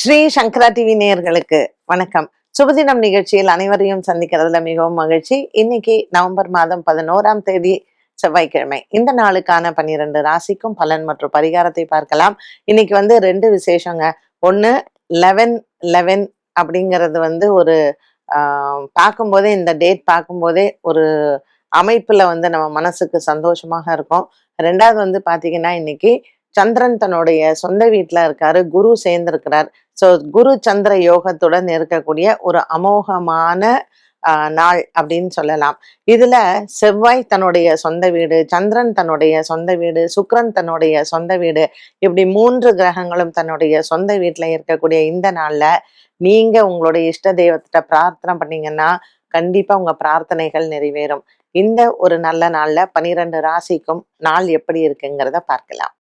ஸ்ரீ சங்கரா TV நேயர்களுக்கு வணக்கம். சுபதினம் நிகழ்ச்சியில் அனைவரையும் சந்திக்கிறதுல மிகவும் மகிழ்ச்சி. இன்னைக்கு நவம்பர் மாதம் பதினோராம் தேதி செவ்வாய்க்கிழமை. இந்த நாளுக்கான பன்னிரண்டு ராசிக்கும் பலன் மற்றும் பரிகாரத்தை பார்க்கலாம். இன்னைக்கு வந்து ரெண்டு விசேஷங்க. ஒன்று லெவன் லெவன் அப்படிங்கிறது வந்து ஒரு பார்க்கும்போதே இந்த டேட் பார்க்கும்போதே ஒரு அமைப்புல வந்து நம்ம மனசுக்கு சந்தோஷமாக இருக்கும். ரெண்டாவது வந்து பாத்தீங்கன்னா இன்னைக்கு சந்திரன் தன்னுடைய சொந்த வீட்டில் இருக்காரு குரு சேர்ந்திருக்கிறார். ஸோ குரு சந்திர யோகத்துடன் இருக்கக்கூடிய ஒரு அமோகமான நாள் அப்படின்னு சொல்லலாம். இதுல செவ்வாய் தன்னுடைய சொந்த வீடு சந்திரன் தன்னுடைய சொந்த வீடு சுக்ரன் தன்னுடைய சொந்த வீடு இப்படி மூன்று கிரகங்களும் தன்னுடைய சொந்த வீட்டுல இருக்கக்கூடிய இந்த நாள்ல நீங்க உங்களுடைய இஷ்ட தெய்வத்திட்ட பிரார்த்தனை பண்ணீங்கன்னா கண்டிப்பா உங்க பிரார்த்தனைகள் நிறைவேறும். இந்த ஒரு நல்ல நாள்ல பனிரெண்டு ராசிக்கும் நாள் எப்படி இருக்குங்கிறத பார்க்கலாம்.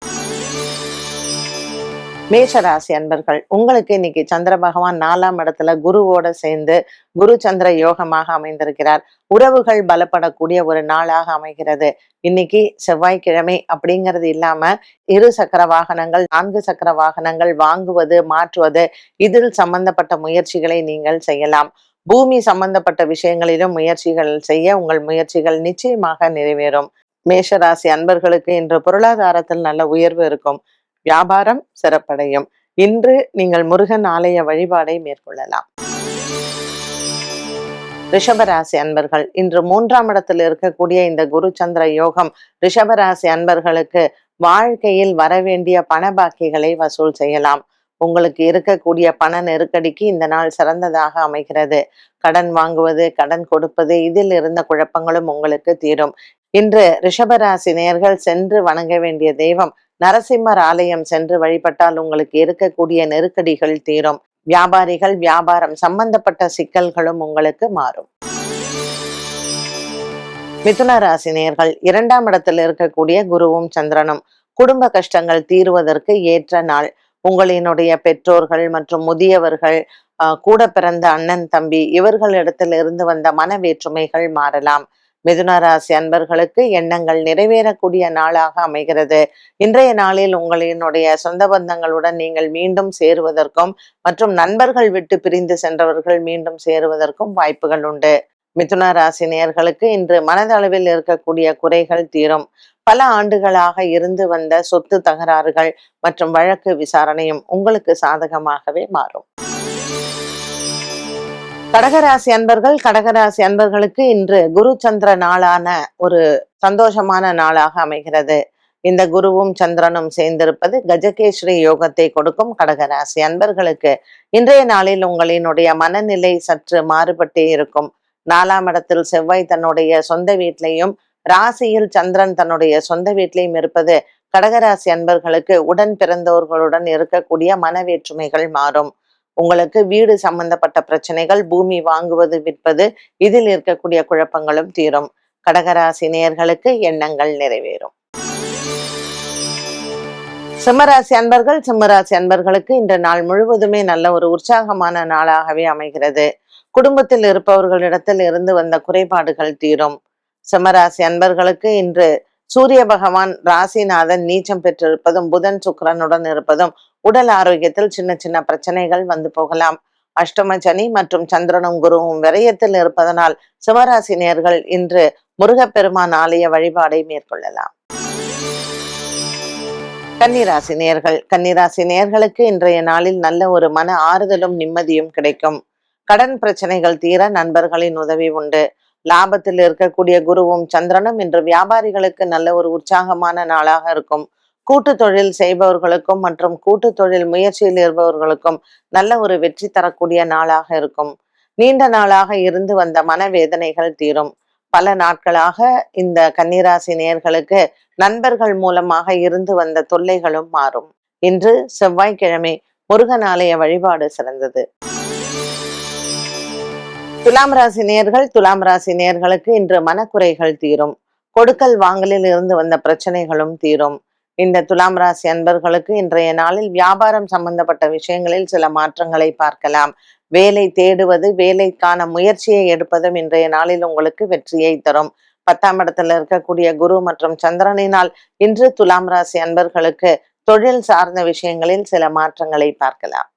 மேஷராசி அன்பர்கள் உங்களுக்கு இன்னைக்கு சந்திர பகவான் நாலாம் இடத்துல குருவோட சேர்ந்து குரு சந்திர யோகமாக அமைந்திருக்கிறார். உறவுகள் பலப்படக்கூடிய ஒரு நாளாக அமைகிறது. இன்னைக்கு செவ்வாய்க்கிழமை அப்படிங்கிறது இல்லாம இரு சக்கர வாகனங்கள் நான்கு சக்கர வாகனங்கள் வாங்குவது மாற்றுவது இதில் சம்பந்தப்பட்ட முயற்சிகளை நீங்கள் செய்யலாம். பூமி சம்பந்தப்பட்ட விஷயங்களிலும் முயற்சிகள் செய்ய உங்கள் முயற்சிகள் நிச்சயமாக நிறைவேறும். மேஷராசி அன்பர்களுக்கு இன்று பொருளாதாரத்தில் நல்ல உயர்வு இருக்கும். வியாபாரம் சிறப்படையும். இன்று நீங்கள் முருகன் ஆலய வழிபாடை மேற்கொள்ளலாம். ரிஷபராசி அன்பர்கள் இன்று மூன்றாம் இடத்தில் இருக்கக்கூடிய இந்த குரு சந்திர யோகம் ரிஷபராசி அன்பர்களுக்கு வாழ்க்கையில் வரவேண்டிய பண பாக்கிகளை வசூல் செய்யலாம். உங்களுக்கு இருக்கக்கூடிய பண நெருக்கடிக்கு இந்த நாள் சிறந்ததாக அமைகிறது. கடன் வாங்குவது கடன் கொடுப்பது இதில் இருந்த குழப்பங்களும் உங்களுக்கு தீரும். இன்று ரிஷபராசி நேர்கள் சென்று வணங்க வேண்டிய தெய்வம் நரசிம்மர் ஆலயம் சென்று வழிபட்டால் உங்களுக்கு இருக்கக்கூடிய நெருக்கடிகள் தீரும். வியாபாரிகள் வியாபாரம் சம்பந்தப்பட்ட சிக்கல்களும் உங்களுக்கு மாறும். மிதுன ராசினியர்கள் இரண்டாம் இடத்தில் இருக்கக்கூடிய குருவும் சந்திரனும் குடும்ப கஷ்டங்கள் தீருவதற்கு ஏற்ற நாள். உங்களினுடைய பெற்றோர்கள் மற்றும் முதியவர்கள் ஆஹ், கூட பிறந்த அண்ணன் தம்பி இவர்களிடத்தில் இருந்து வந்த மன வேற்றுமைகள் மாறலாம். மிதுன ராசி அன்பர்களுக்கு எண்ணங்கள் நிறைவேறக்கூடிய நாளாக அமைகிறது. இன்றைய நாளில் உங்களினுடைய சொந்த பந்தங்களுடன் நீங்கள் மீண்டும் சேருவதற்கும் மற்றும் நண்பர்கள் விட்டு பிரிந்து சென்றவர்கள் மீண்டும் சேருவதற்கும் வாய்ப்புகள் உண்டு. மிதுன ராசி நேர்களுக்கு இன்று மனதளவில் இருக்கக்கூடிய குறைகள் தீரும். பல ஆண்டுகளாக இருந்து வந்த சொத்து தகராறுகள் மற்றும் வழக்கு விசாரணையும் உங்களுக்கு சாதகமாகவே மாறும். கடகராசி அன்பர்கள் கடகராசி அன்பர்களுக்கு இன்று குரு சந்திர நாளான ஒரு சந்தோஷமான நாளாக அமைகிறது. இந்த குருவும் சந்திரனும் சேர்ந்திருப்பது கஜகேஸ்வரி யோகத்தை கொடுக்கும் கடகராசி அன்பர்களுக்கு. இன்றைய நாளில் உங்களினுடைய மனநிலை சற்று மாறுபட்டே இருக்கும். நாலாம் இடத்தில் செவ்வாய் தன்னுடைய சொந்த வீட்லையும் ராசியில் சந்திரன் தன்னுடைய சொந்த வீட்லையும் இருப்பது கடகராசி அன்பர்களுக்கு உடன் பிறந்தவர்களுடன் இருக்கக்கூடிய மன வேற்றுமைகள் மாறும். உங்களுக்கு வீடு சம்பந்தப்பட்ட பிரச்சனைகள் பூமி வாங்குவது விற்பது இதில் இருக்கக்கூடிய குழப்பங்களும் தீரும். கடகராசி நேயர்களுக்கு எண்ணங்கள் நிறைவேறும். சிம்மராசி அன்பர்கள் சிம்மராசி அன்பர்களுக்கு இன்று நாள் முழுவதுமே நல்ல ஒரு உற்சாகமான நாளாகவே அமைகிறது. குடும்பத்தில் இருப்பவர்களிடத்தில் இருந்து வந்த குறைபாடுகள் தீரும். சிம்மராசி அன்பர்களுக்கு இன்று சூரிய பகவான் ராசிநாதன் நீச்சம் பெற்றிருப்பதும் புதன் சுக்கரனுடன் இருப்பதும் உடல் ஆரோக்கியத்தில் சின்ன சின்ன பிரச்சனைகள் வந்து போகலாம். அஷ்டம சனி மற்றும் சந்திரனும் குருவும் விரயத்தில் இருப்பதனால் சிவராசி நேயர்கள் இன்று முருகப்பெருமான் ஆலய வழிபாடை மேற்கொள்ளலாம். கன்னிராசி நேயர்கள் கன்னிராசி நேயர்களுக்கு இன்றைய நாளில் நல்ல ஒரு மன ஆறுதலும் நிம்மதியும் கிடைக்கும். கடன் பிரச்சனைகள் தீர நண்பர்களின் உதவி உண்டு. லாபத்தில் இருக்கக்கூடிய குருவும் சந்திரனும் இன்று வியாபாரிகளுக்கு நல்ல ஒரு உற்சாகமான நாளாக இருக்கும். கூட்டு தொழில் செய்பவர்களுக்கும் மற்றும் கூட்டு தொழில் முயற்சியில் இருப்பவர்களுக்கும் நல்ல ஒரு வெற்றி தரக்கூடிய நாளாக இருக்கும். நீண்ட நாளாக இருந்து வந்த மனவேதனைகள் தீரும். பல நாட்களாக இந்த கன்னிராசி நேயர்களுக்கு நண்பர்கள் மூலமாக இருந்து வந்த தொல்லைகளும் மாறும். இன்று செவ்வாய்க்கிழமை முருகன் ஆலய வழிபாடு சிறந்தது. துலாம் ராசி நேயர்கள் துலாம் ராசி நேர்களுக்கு இன்று மனக்குறைகள் தீரும். கொடுக்கல் வாங்கலில் இருந்து வந்த பிரச்சனைகளும் தீரும். இந்த துலாம் ராசி அன்பர்களுக்கு இன்றைய நாளில் வியாபாரம் சம்பந்தப்பட்ட விஷயங்களில் சில மாற்றங்களை பார்க்கலாம். வேலை தேடுவது வேலைக்கான முயற்சியை எடுப்பதும் இன்றைய நாளில் உங்களுக்கு வெற்றியை தரும். பத்தாம் இடத்துல இருக்கக்கூடிய குரு மற்றும் சந்திரனினால் இன்று துலாம் ராசி அன்பர்களுக்கு தொழில் சார்ந்த விஷயங்களில் சில மாற்றங்களை பார்க்கலாம்.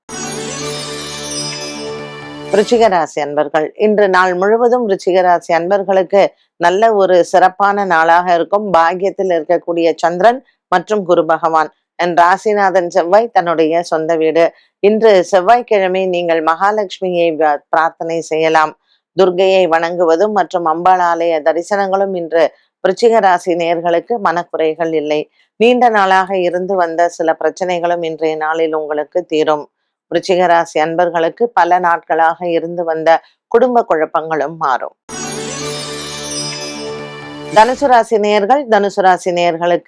விருச்சிக ராசி அன்பர்கள் இன்று நாள் முழுவதும் விருச்சிக ராசி அன்பர்களுக்கு நல்ல ஒரு சிறப்பான நாளாக இருக்கும். பாக்கியத்தில் இருக்கக்கூடிய சந்திரன் மற்றும் குரு பகவான். என் ராசிநாதன் செவ்வாய் தன்னுடைய சொந்த வீடு. இன்று செவ்வாய்க்கிழமை நீங்கள் மகாலட்சுமியை பிரார்த்தனை செய்யலாம். துர்கையை வணங்குவதும் மற்றும் அம்பாள் ஆலய தரிசனங்களும் இன்று விருச்சிக ராசி நேயர்களுக்கு மனக்குறைகள் இல்லை. நீண்ட நாளாக இருந்து வந்த சில பிரச்சனைகளும் இன்றைய நாளில் உங்களுக்கு தீரும். விருச்சிக ராசி அன்பர்களுக்கு பல நாட்களாக இருந்து வந்த குடும்ப குழப்பங்களும் மாறும். தனுசு ராசி தனுசுராசி தனுசு ராசி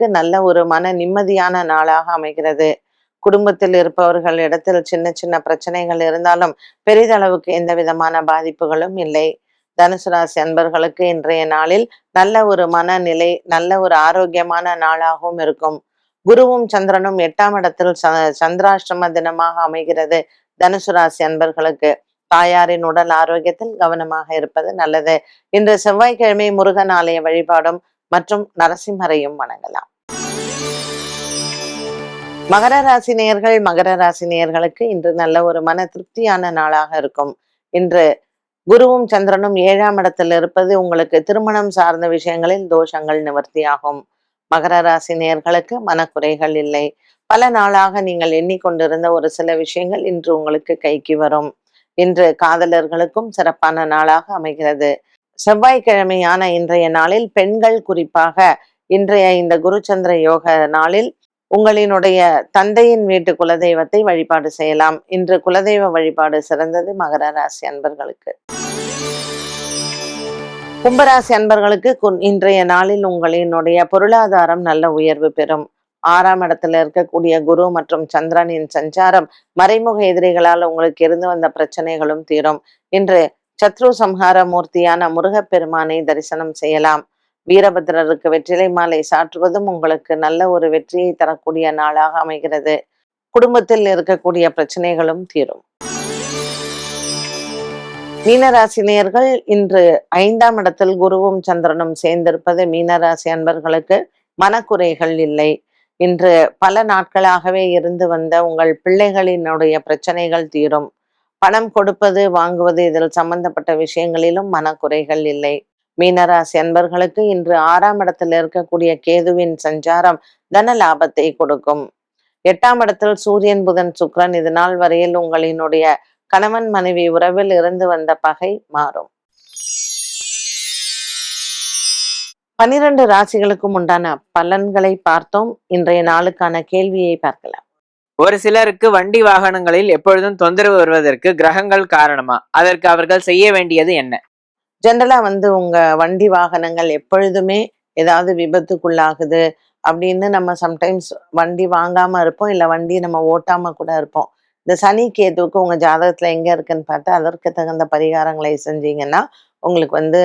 நல்ல ஒரு மன நிம்மதியான நாளாக அமைகிறது. குடும்பத்தில் இருப்பவர்கள் இடத்தில் சின்ன சின்ன பிரச்சனைகள் இருந்தாலும் பெரிதளவுக்கு எந்த விதமான பாதிப்புகளும் இல்லை. தனுசு ராசி அன்பர்களுக்கு இன்றைய நாளில் நல்ல ஒரு மனநிலை நல்ல ஒரு ஆரோக்கியமான நாளாகவும் இருக்கும். குருவும் சந்திரனும் எட்டாம் இடத்தில் ச- சந்திராஷ்டம தினமாக அமைகிறது தனுசு ராசி அன்பர்களுக்கு. தாயாரின் உடல் ஆரோக்கியத்தில் கவனமாக இருப்பது நல்லது. இன்று செவ்வாய்க்கிழமை முருகன் ஆலய வழிபாடும் மற்றும் நரசிம்மரையும் வணங்கலாம். மகர ராசி நேயர்கள் மகர ராசி நேயர்களுக்கு இன்று நல்ல ஒரு மன திருப்தியான நாளாக இருக்கும். இன்று குருவும் சந்திரனும் ஏழாம் இடத்தில் இருப்பது உங்களுக்கு திருமணம் சார்ந்த விஷயங்களில் தோஷங்கள் நிவர்த்தியாகும். மகர ராசி நேயர்களுக்கு மனக்குறைகள் இல்லை. பல நாளாக நீங்கள் எண்ணிக்கொண்டிருந்த ஒரு சில விஷயங்கள் இன்று உங்களுக்கு கைக்கு வரும். இன்று காதலர்களுக்கும் சிறப்பான நாளாக அமைகிறது. செவ்வாய்க்கிழமையான இன்றைய நாளில் பெண்கள் குறிப்பாக இன்றைய இந்த குருச்சந்திர யோக நாளில் உங்களினுடைய தந்தையின் வீட்டு குலதெய்வத்தை வழிபாடு செய்யலாம். இன்று குலதெய்வ வழிபாடு சிறந்தது மகர ராசி அன்பர்களுக்கு. கும்பராசி அன்பர்களுக்கு இன்றைய நாளில் உங்களினுடைய பொருளாதாரம் நல்ல உயர்வு பெறும். ஆறாம் இடத்துல இருக்கக்கூடிய குரு மற்றும் சந்திரனின் சஞ்சாரம் மறைமுக எதிரிகளால் உங்களுக்கு இருந்து வந்த பிரச்சனைகளும் தீரும். இன்று சத்ரு சம்ஹார மூர்த்தியான முருகப்பெருமானை தரிசனம் செய்யலாம். வீரபத்ரருக்கு வெற்றிலை மாலை சாற்றுவதும் உங்களுக்கு நல்ல ஒரு வெற்றியை தரக்கூடிய நாளாக அமைகிறது. குடும்பத்தில் இருக்கக்கூடிய பிரச்சனைகளும் தீரும். மீனராசினியர்கள் இன்று ஐந்தாம் இடத்தில் குருவும் சந்திரனும் சேர்ந்திருப்பது மீனராசி அன்பர்களுக்கு மனக்குறைகள் இல்லை. இன்று பல நாட்களாகவே இருந்து வந்த உங்கள் பிள்ளைகளினுடைய பிரச்சனைகள் தீரும். பணம் கொடுப்பது வாங்குவது இதில் சம்பந்தப்பட்ட விஷயங்களிலும் மனக்குறைகள் இல்லை. மீனராசி அன்பர்களுக்கு இன்று ஆறாம் இடத்தில் இருக்கக்கூடிய கேதுவின் சஞ்சாரம் தன லாபத்தை கொடுக்கும். எட்டாம் இடத்தில் சூரியன் புதன் சுக்ரன் இது நாள் வரையில் உங்களினுடைய கணவன் மனைவி உறவில் இருந்து வந்த பகை மாறும். பனிரெண்டு ராசிகளுக்கும் உண்டான பலன்களை பார்த்தோம். இன்றைய நாளுக்கான கேள்வியை பார்க்கலாம். ஒரு சிலருக்கு வண்டி வாகனங்களில் எப்பொழுதும் தொந்தரவு வருவதற்கு கிரகங்கள் காரணமா? அதற்கு அவர்கள் செய்ய வேண்டியது என்ன? ஜென்ரலா வந்து உங்க வண்டி வாகனங்கள் எப்பொழுதுமே ஏதாவது விபத்துக்குள்ளாகுது அப்படின்னு நம்ம சம்டைம்ஸ் வண்டி வாங்காம இருப்போம். இல்ல வண்டி நம்ம ஓட்டாம கூட இருப்போம். இந்த சனி கேதுவுக்கு உங்க ஜாதகத்துல எங்க இருக்குன்னு பார்த்து அதற்கு தகுந்த பரிகாரங்களை செஞ்சீங்கன்னா உங்களுக்கு வந்து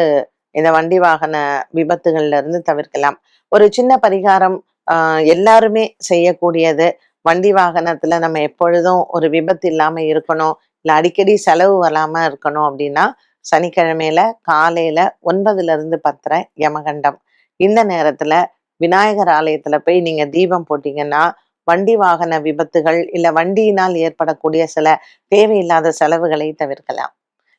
இந்த வண்டி வாகன விபத்துகள்ல இருந்து தவிர்க்கலாம். ஒரு சின்ன பரிகாரம் ஆஹ் எல்லாருமே செய்யக்கூடியது. வண்டி வாகனத்துல நம்ம எப்பொழுதும் ஒரு விபத்து இல்லாம இருக்கணும் இல்ல அடிக்கடி செலவு வராம இருக்கணும் அப்படின்னா சனிக்கிழமையில காலையில ஒன்பதுல இருந்து பத்தரை யமகண்டம். இந்த நேரத்துல விநாயகர் ஆலயத்துல போய் நீங்க தீபம் போட்டீங்கன்னா வண்டி வாகன விபத்துகள் இல்ல வண்டியினால் ஏற்படக்கூடிய சில தேவையில்லாத செலவுகளை தவிர்க்கலாம்.